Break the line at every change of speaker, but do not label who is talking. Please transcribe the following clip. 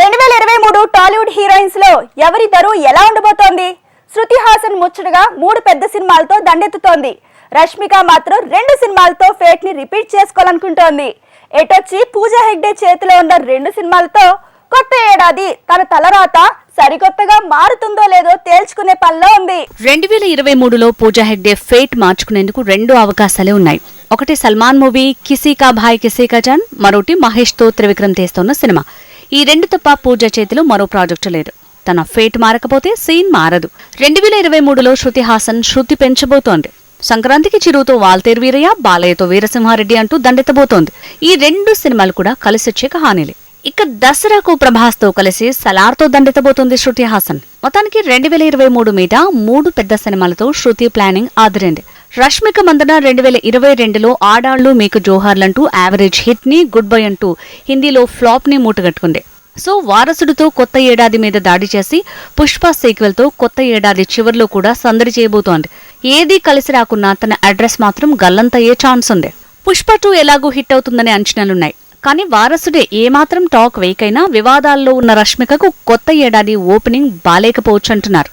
రెండు వేల ఇరవై మూడు టాలీవుడ్ హీరోయిన్స్లో ఎవరి ఎలా ఉండబోతోంది? శృతి హాసన్ ముచ్చటగా మూడు పెద్ద సినిమాలతో దండెత్తుతోంది. రష్మిక మాత్రం రెండు సినిమాలతో ఫేట్ని రిపీట్ చేసుకోవాలనుకుంటోంది. ఎటొచ్చి పూజా హెగ్డే చేతిలో ఉన్న రెండు సినిమాలతో కొత్త ఏడాది తన తలరాత సరికొత్తగా మారుతుందో లేదో తేల్చుకునే పనిలో ఉంది.
రెండు వేల ఇరవై మూడులో పూజా హెగ్డే ఫేట్ మార్చుకునేందుకు రెండు అవకాశాలే ఉన్నాయి. ఒకటి సల్మాన్ మూవీ కిసీ కా భాయ్ కిసీ కా జాన్ మరోటి మహేష్తో త్రివిక్రమ్ తీస్తున్న సినిమా. ఈ రెండు తప్ప పూజ చేతిలో మరో ప్రాజెక్టు లేదు. తన ఫేట్ మారకపోతే సీన్ మారదు. రెండు వేల ఇరవై మూడులో శృతి హాసన్ శృతి పెంచబోతోంది. సంక్రాంతికి చిరుతో వాల్తేరు వీరయ్య బాలయ్యతో వీరసింహారెడ్డి అంటూ దండెత్తబోతోంది. ఈ రెండు సినిమాలు కూడా కలిసొచ్చే కహానీలే. ఇక దసరాకు ప్రభాస్తో కలిసి సలార్తో దండెత్తబోతోంది శృతి హాసన్. మొత్తానికి రెండు వేల ఇరవై మూడు మీద మూడు పెద్ద సినిమాలతో శృతి ప్లానింగ్ ఆదిరింది. రష్మిక మందన రెండు వేల ఇరవై రెండులో ఆడాళ్ళు మీకు జోహార్లంటూ యావరేజ్ హిట్ని గుడ్ బై అంటూ హిందీలో ఫ్లాప్ని మూటగట్టుకుంది. సో వారసుడితో కొత్త ఏడాది మీద దాడి చేసి పుష్ప సీక్వెల్తో కొత్త ఏడాది చివర్లో కూడా సందడి చేయబోతోంది. ఏదీ కలిసి రాకున్నా తన అడ్రస్ మాత్రం గల్లంతయ్యే ఛాన్స్ ఉంది. పుష్ప టూ ఎలాగూ హిట్ అవుతుందనే అంచనాలున్నాయి. కానీ వారసుడే ఏమాత్రం టాక్ వేకైనా వివాదాల్లో ఉన్న రష్మికకు కొత్త ఏడాది ఓపెనింగ్ బాలేకపోవచ్చు అంటున్నారు